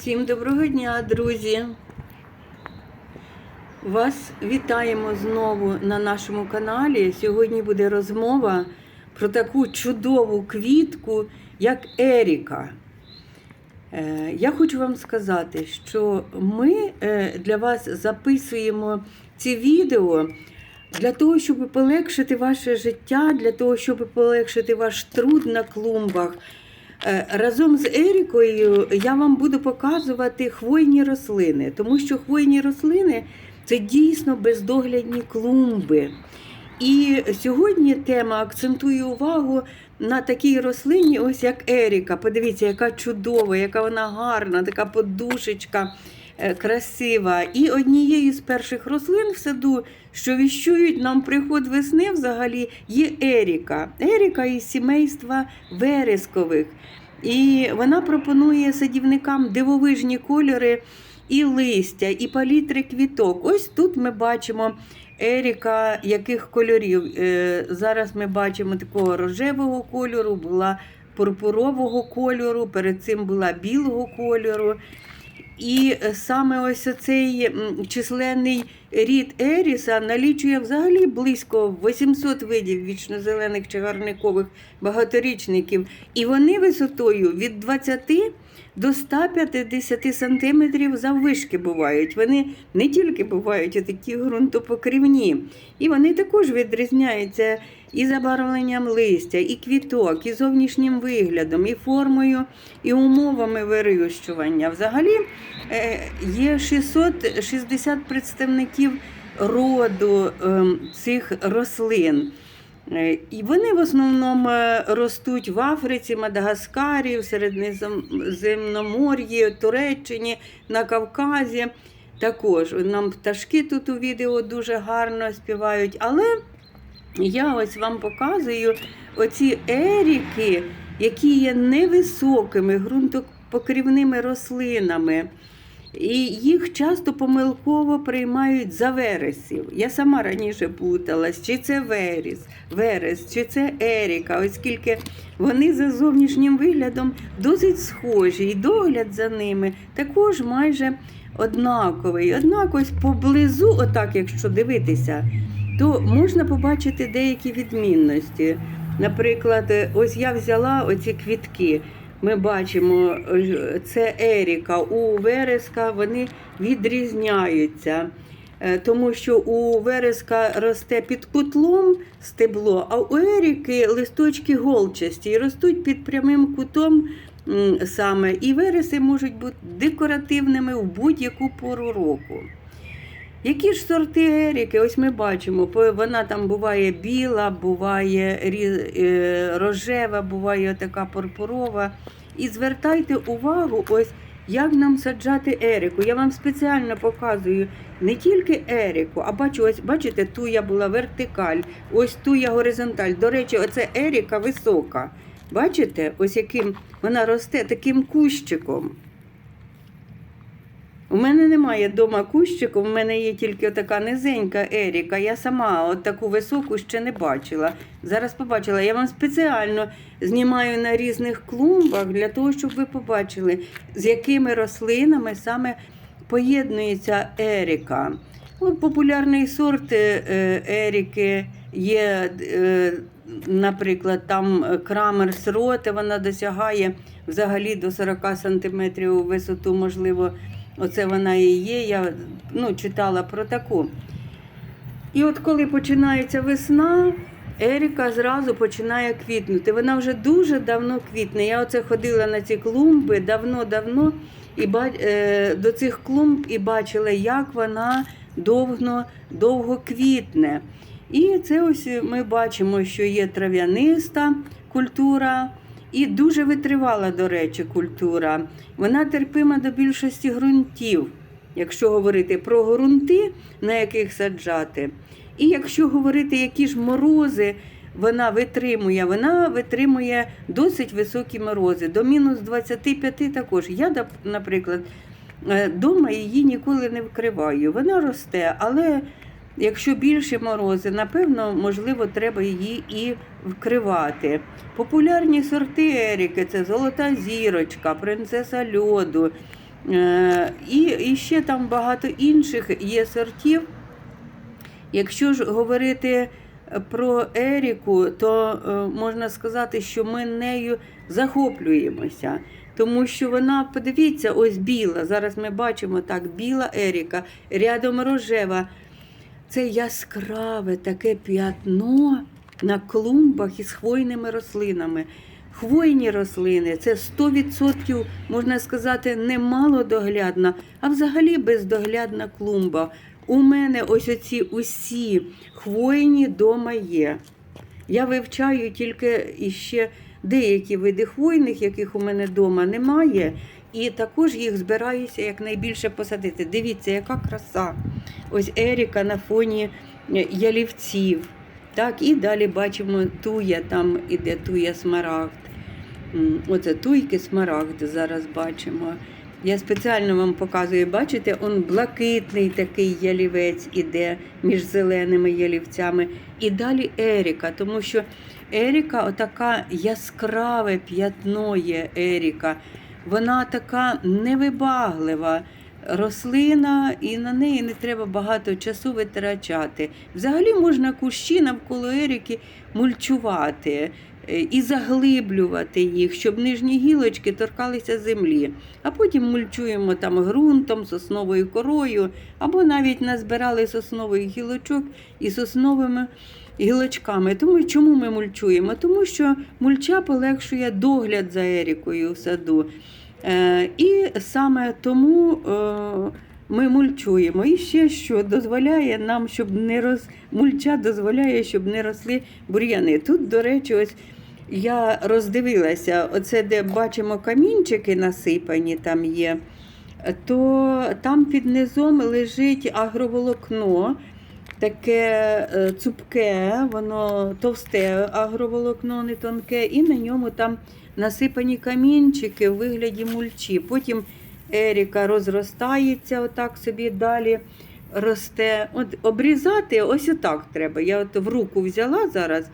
Всім доброго дня, друзі! Вас вітаємо знову на нашому каналі. Сьогодні буде розмова про таку чудову квітку, як Еріка. Е, Я хочу вам сказати, що ми е, для вас записуємо ці відео для того, щоб полегшити ваше життя, для того, щоб полегшити ваш труд на клумбах. Е, Разом з Ерікою я вам буду показувати хвойні рослини, тому що хвойні рослини це дійсно бездоглядні клумби. І сьогодні тема акцентує увагу на такій рослині, ось як Еріка. Подивіться, яка чудова, яка вона гарна, така подушечка красива. І однією з перших рослин в саду, що віщують нам приход весни, взагалі, є Еріка. Еріка із сімейства верескових. І вона пропонує садівникам дивовижні кольори і листя, і палітри квіток. Ось тут ми бачимо Еріка яких кольорів. Е, Зараз ми бачимо такого рожевого кольору, була пурпурового кольору, перед цим була білого кольору. І саме ось цей численний рід Еріса налічує взагалі близько 800 видів вічнозелених чагарникових багаторічників. І вони висотою від 20 до 150 сантиметрів заввишки бувають. Вони не тільки бувають такі ґрунтопокривні, і вони також відрізняються і забарвленням листя, і квіток, і зовнішнім виглядом, і формою, і умовами вирощування. Взагалі е, є 660 представників роду ем, цих рослин. Е, І вони в основному е, ростуть в Африці, Мадагаскарі, в Середземномор'ї, Туреччині, на Кавказі. Також нам пташки тут у відео дуже гарно співають. Але я ось вам показую оці еріки, які є невисокими ґрунтопокрівними рослинами. І їх часто помилково приймають за вересів. Я сама раніше путалась, чи це верес, верес, чи це еріка, оскільки вони за зовнішнім виглядом досить схожі, і догляд за ними також майже однаковий. Однак ось поблизу, отак, якщо дивитися, то можна побачити деякі відмінності. Наприклад, ось я взяла оці квітки. Ми бачимо, це Еріка, у Вереска вони відрізняються, Е, тому що у Вереска росте під кутлом стебло, а у Еріки листочки голчасті і ростуть під прямим кутом саме. І вереси можуть бути декоративними в будь-яку пору року. Які ж сорти еріки? Ось ми бачимо, вона там буває біла, буває е, рожева, буває така пурпурова. І звертайте увагу, ось як нам саджати ерику. Я вам спеціально показую не тільки ерику, а бачу, ось бачите, туя була вертикаль, ось туя горизонталь. До речі, оце еріка висока. Бачите, ось яким вона росте таким кущиком. У мене немає вдома кущику, у мене є тільки така низенька Еріка. Я сама от таку високу ще не бачила. Зараз побачила. Я вам спеціально знімаю на різних клумбах для того, щоб ви побачили, з якими рослинами саме поєднується Еріка. От популярний сорт е, Еріки є, е, наприклад, там Крамерс роте, вона досягає взагалі до 40 см висоту, можливо. Оце вона і є. Я ну, читала про таку. І от коли починається весна, Еріка зразу починає квітнути. Вона вже дуже давно квітне. Я оце ходила на ці клумби давно-давно і е, до цих клумб і бачила, як вона довго, довго квітне. І це ось ми бачимо, що є трав'яниста культура. І дуже витривала, до речі, культура. Вона терпима до більшості ґрунтів, якщо говорити про ґрунти, на яких саджати. І якщо говорити, які ж морози вона витримує, вона витримує досить високі морози, до мінус 25 також. Я, наприклад, вдома її ніколи не вкриваю. Вона росте, але якщо більше морози, напевно, можливо, треба її і вкривати. Популярні сорти Еріки це золота зірочка, принцеса льоду, Е, І, і ще там багато інших є сортів. Якщо ж говорити про Еріку, то е, можна сказати, що ми нею захоплюємося. Тому що вона, подивіться, ось біла. Зараз ми бачимо так, біла Еріка, рядом рожева. Це яскраве таке п'ятно на клумбах із хвойними рослинами. Хвойні рослини це 100%, можна сказати, не малодоглядна, а взагалі бездоглядна клумба. У мене ось оці усі хвойні дома є. Я вивчаю тільки іще деякі види хвойних, яких у мене вдома немає, і також їх збираюся якнайбільше посадити. Дивіться, яка краса. Ось Еріка на фоні е, ялівців. Так, і далі бачимо туя, там іде туя смарагд. Оце туйки смарагд зараз бачимо. Я спеціально вам показую, бачите, он блакитний такий ялівець іде між зеленими ялівцями. І далі Еріка, тому що Еріка, отака яскраве п'ятно є Еріка. Вона така невибаглива рослина, і на неї не треба багато часу витрачати. Взагалі можна кущі навколо Еріки мульчувати е, і заглиблювати їх, щоб нижні гілочки торкалися землі. А потім мульчуємо там ґрунтом, сосновою корою, або навіть назбирали соснових гілочок і сосновими гілочками. Тому чому ми мульчуємо? Тому що мульча полегшує догляд за Ерікою в саду. Е, І саме тому е, ми мульчуємо. І ще що дозволяє нам, щоб не роз... мульча дозволяє, щоб не росли бур'яни. Тут, до речі, ось я роздивилася, оце де бачимо камінчики насипані, там є, то там під низом лежить агроволокно. Таке е, цупке, воно товсте агроволокно, не тонке, і на ньому там насипані камінчики в вигляді мульчі. Потім Еріка розростається, отак собі далі росте. От Обрізати ось отак треба. Я от в руку взяла зараз.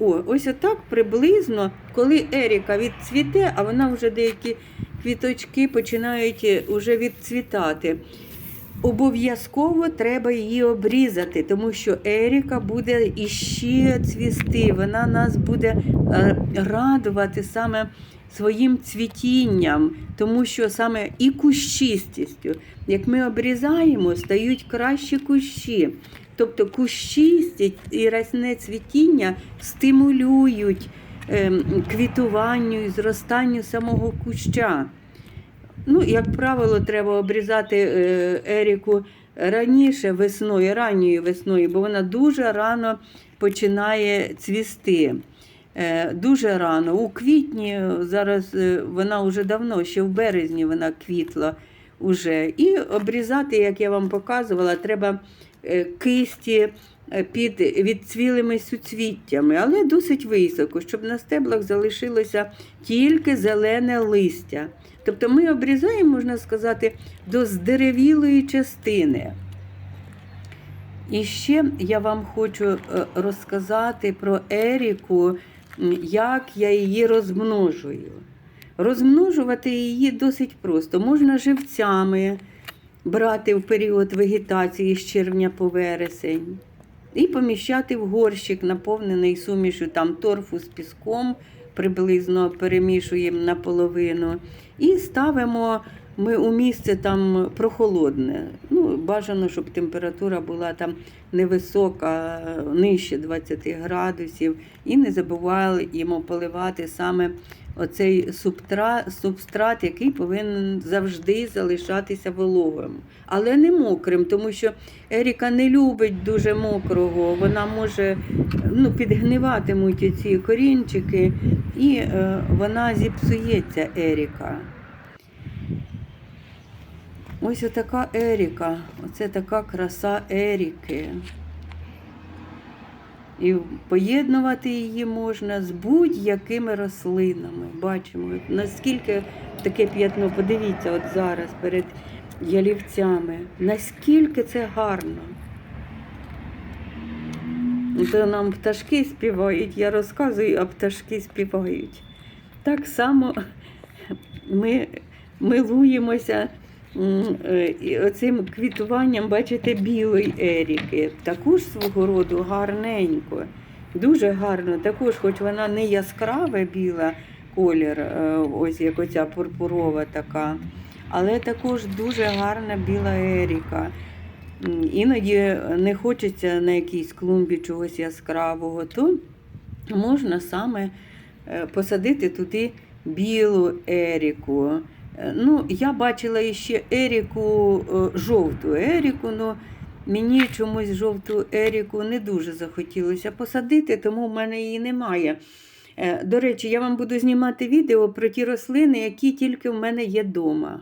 О, ось отак приблизно, коли Еріка відцвіте, а вона вже деякі квіточки починають уже відцвітати. Обов'язково треба її обрізати, тому що Еріка буде іще цвісти. Вона нас буде е, радувати саме своїм цвітінням, тому що саме і кущистістю. Як ми обрізаємо, стають кращі кущі. Тобто кущистість і рясне цвітіння стимулюють ем, квітуванню і зростанню самого куща. Ну, як правило, треба обрізати е, Еріку раніше весною, ранньою весною, бо вона дуже рано починає цвісти. Е, Дуже рано. У квітні зараз е, вона вже давно, ще в березні вона квітла. Уже. І обрізати, як я вам показувала, треба кисті під відцвілими суцвіттями, але досить високо, щоб на стеблах залишилося тільки зелене листя. Тобто ми обрізаємо, можна сказати, до здеревілої частини. І ще я вам хочу е, розказати про Еріку, як я її розмножую. Розмножувати її досить просто. Можна живцями брати в період вегетації з червня по вересень і поміщати в горщик, наповнений сумішю там торфу з піском, приблизно перемішуємо наполовину. І ставимо ми у місце там прохолодне. Ну, бажано, щоб температура була там невисока, нижче 20 градусів. І не забуваємо поливати саме оцей субстрат, який повинен завжди залишатися вологим. Але не мокрим, тому що Еріка не любить дуже мокрого. Вона може ну, підгниватимуть ці корінчики, і е, вона зіпсується Еріка. Ось отака Еріка. Оце така краса Еріки. І поєднувати її можна з будь-якими рослинами. Бачимо, наскільки таке п'ятно, подивіться, от зараз перед ялівцями, наскільки це гарно. То нам пташки співають, я розказую, а пташки співають. Так само ми милуємося е, оцим квітуванням, бачите, білої еріки. Також свого роду гарненько. Дуже гарно, також, хоч вона не яскраве біла колір, е, ось як оця пурпурова така, але також дуже гарна біла еріка. Іноді не хочеться на якійсь клумбі чогось яскравого, то можна саме е, посадити туди білу еріку. Е, Ну, я бачила ще еріку, е, жовту еріку, але мені чомусь жовту еріку не дуже захотілося посадити, тому в мене її немає. Е, До речі, я вам буду знімати відео про ті рослини, які тільки в мене є вдома.